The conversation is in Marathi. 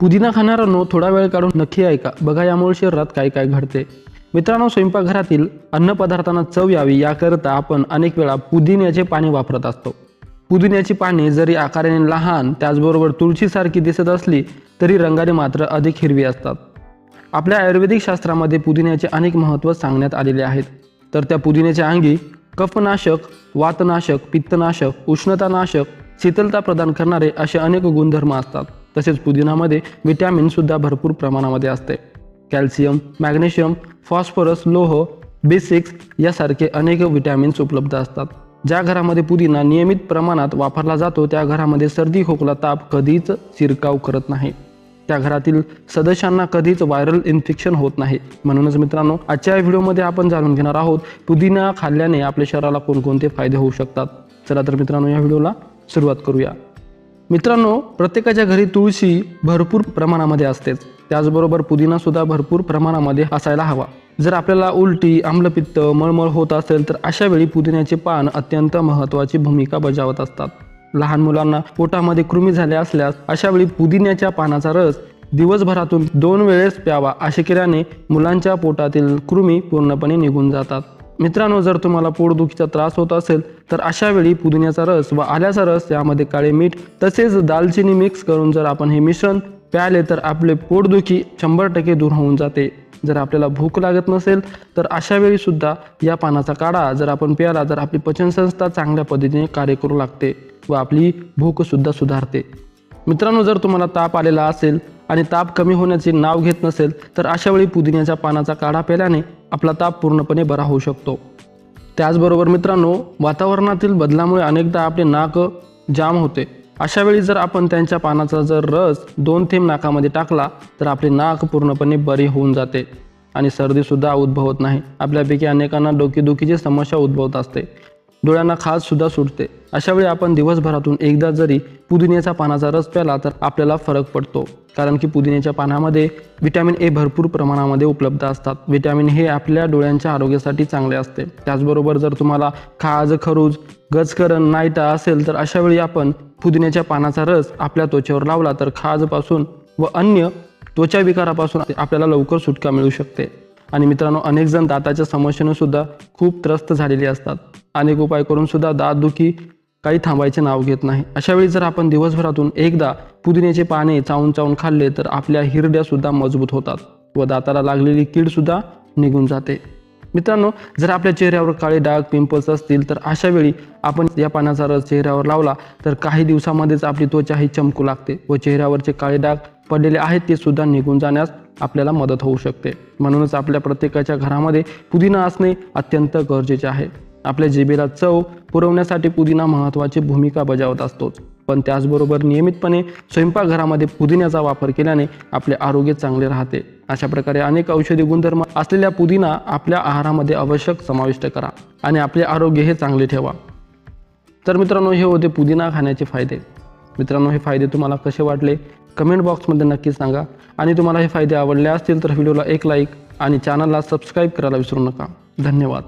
पुदिना खाणाऱ्यांनो थोडा वेळ काढून नक्की ऐका. बघा यामुळे शरीरात काय काय घडते. मित्रांनो स्वयंपाकघरातील अन्नपदार्थांना चव यावी याकरता आपण अनेक वेळा पुदिन्याचे पाणी वापरत असतो. पुदिन्याची पाने जरी आकाराने लहान त्याचबरोबर तुळशीसारखी दिसत असली तरी रंगाने मात्र अधिक हिरवी असतात. आपल्या आयुर्वेदिक शास्त्रामध्ये पुदिन्याचे अनेक महत्त्व सांगण्यात आलेले आहेत. तर त्या पुदिन्याच्या अंगी कफनाशक वातनाशक पित्तनाशक उष्णतानाशक शीतलता प्रदान करणारे असे अनेक गुणधर्म असतात. तसेच पुदिनामध्ये विटॅमिनसुद्धा भरपूर प्रमाणामध्ये असते. कॅल्शियम मॅग्नेशियम फॉस्फरस लोह बी सिक्स यासारखे अनेक विटॅमिन्स उपलब्ध असतात. ज्या घरामध्ये पुदिना नियमित प्रमाणात वापरला जातो त्या घरामध्ये सर्दी खोकला ताप कधीच शिरकाव करत नाही. त्या घरातील सदस्यांना कधीच व्हायरल इन्फेक्शन होत नाही. म्हणूनच मित्रांनो आजच्या या व्हिडिओमध्ये आपण जाणून घेणार आहोत पुदिना खाल्ल्याने आपल्या शरीराला कोणकोणते फायदे होऊ शकतात. चला तर मित्रांनो या व्हिडिओला सुरुवात करूया. मित्रांनो प्रत्येकाच्या घरी तुळशी भरपूर प्रमाणामध्ये असतेच. त्याचबरोबर पुदिनासुद्धा भरपूर प्रमाणामध्ये असायला हवा. जर आपल्याला उलटी आम्लपित्त मळमळ होत असेल तर अशा वेळी पुदिन्याचे पान अत्यंत महत्त्वाची भूमिका बजावत असतात. लहान मुलांना पोटामध्ये कृमी झाल्या असल्यास अशा वेळी पुदिन्याच्या पानाचा रस दिवसभरातून दोन वेळेस प्यावा अशा केल्याने मुलांच्या पोटातील कृमी पूर्णपणे निघून जातात. मित्रांनो जर तुम्हाला पोटदुखीचा त्रास होत असेल तर अशा वेळी पुदिन्याचा रस व आल्याचा रस यामध्ये काळे मीठ तसेच दालचिनी मिक्स करून जर आपण हे मिश्रण प्याले तर आपले पोटदुखी शंभर टक्के दूर होऊन जाते. जर आपल्याला भूक लागत नसेल तर अशा वेळी सुद्धा या पानाचा काढा. जर आपण प्याला तर आपली पचनसंस्था चांगल्या पद्धतीने कार्य करू लागते व आपली भूकसुद्धा सुधारते. मित्रांनो जर तुम्हाला ताप आलेला असेल आणि ताप कमी होण्याचे नाव घेत नसेल तर अशावेळी पुदिन्याच्या पानाचा काढा प्याल्याने आपला ताप पूर्णपणे बरा होऊ शकतो. त्याचबरोबर मित्रांनो वातावरणातील बदलामुळे अनेकदा आपले नाक जाम होते. अशा वेळी जर आपण त्यांच्या पानाचा जर रस दोन थेंब नाकामध्ये टाकला तर आपले नाक पूर्णपणे बरे होऊन जाते आणि सर्दीसुद्धा उद्भवत नाही. आपल्यापैकी अनेकांना डोकेदुखीची समस्या उद्भवत असते. डोळ्यांना खाजसुद्धा सुटते. अशावेळी आपण दिवसभरातून एकदा जरी पुदिन्याच्या पानाचा रस प्याला तर आपल्याला फरक पडतो. कारण की पुदिन्याच्या पानामध्ये विटॅमिन ए भरपूर प्रमाणामध्ये उपलब्ध असतात. विटॅमिन हे आपल्या डोळ्यांच्या आरोग्यासाठी चांगले असते. त्याचबरोबर जर तुम्हाला खाज खरूज गजकरण नायटा असेल तर अशावेळी आपण पुदिन्याच्या पानाचा रस आपल्या त्वचेवर लावला तर खाजपासून व अन्य त्वचा विकारापासून आपल्याला लवकर सुटका मिळू शकते. आणि मित्रांनो अनेक जण दाताच्या समस्येने सुद्धा खूप त्रस्त झालेले असतात. अनेक उपाय करून सुद्धा दातदुखी काही थांबायचे नाव घेत नाही. अशा वेळी जर आपण दिवसभरातून एकदा पुदिन्याचे पाने चावून चावून खाल्ले तर आपल्या हिरड्या सुद्धा मजबूत होतात व दाताला लागलेली कीड सुद्धा निघून जाते. मित्रांनो जर आपल्या चेहऱ्यावर काळे डाग पिंपल्स असतील तर अशा वेळी आपण या पानाचा रस चेहऱ्यावर लावला तर काही दिवसामध्येच आपली त्वचा ही चमकू लागते व चेहऱ्यावरचे काळे डाग पडलेले आहेत ते सुद्धा निघून जाण्यास आपल्याला मदत होऊ शकते. म्हणूनच आपल्या प्रत्येकाच्या घरामध्ये पुदिना असणे अत्यंत गरजेचे आहे. आपल्या जिबेला चव पुरवण्यासाठी पुदिना महत्त्वाची भूमिका बजावत असतोच पण त्याचबरोबर नियमितपणे स्वयंपाकघरामध्ये पुदिन्याचा वापर केल्याने आपले आरोग्य चांगले राहते. अशा प्रकारे अनेक औषधी गुणधर्म असलेल्या पुदिना आपल्या आहारामध्ये आवश्यक समाविष्ट करा आणि आपले आरोग्य हे चांगले ठेवा. तर मित्रांनो हे होते पुदिना खाण्याचे फायदे. मित्रांनो हे फायदे तुम्हाला कसे वाटले? कमेंट बॉक्समध्ये नक्की सांगा. आणि तुम्हाला हे फायदे आवडले असतील तर व्हिडिओला एक लाईक आणि चॅनलला सबस्क्राईब करायला विसरू नका. धन्यवाद.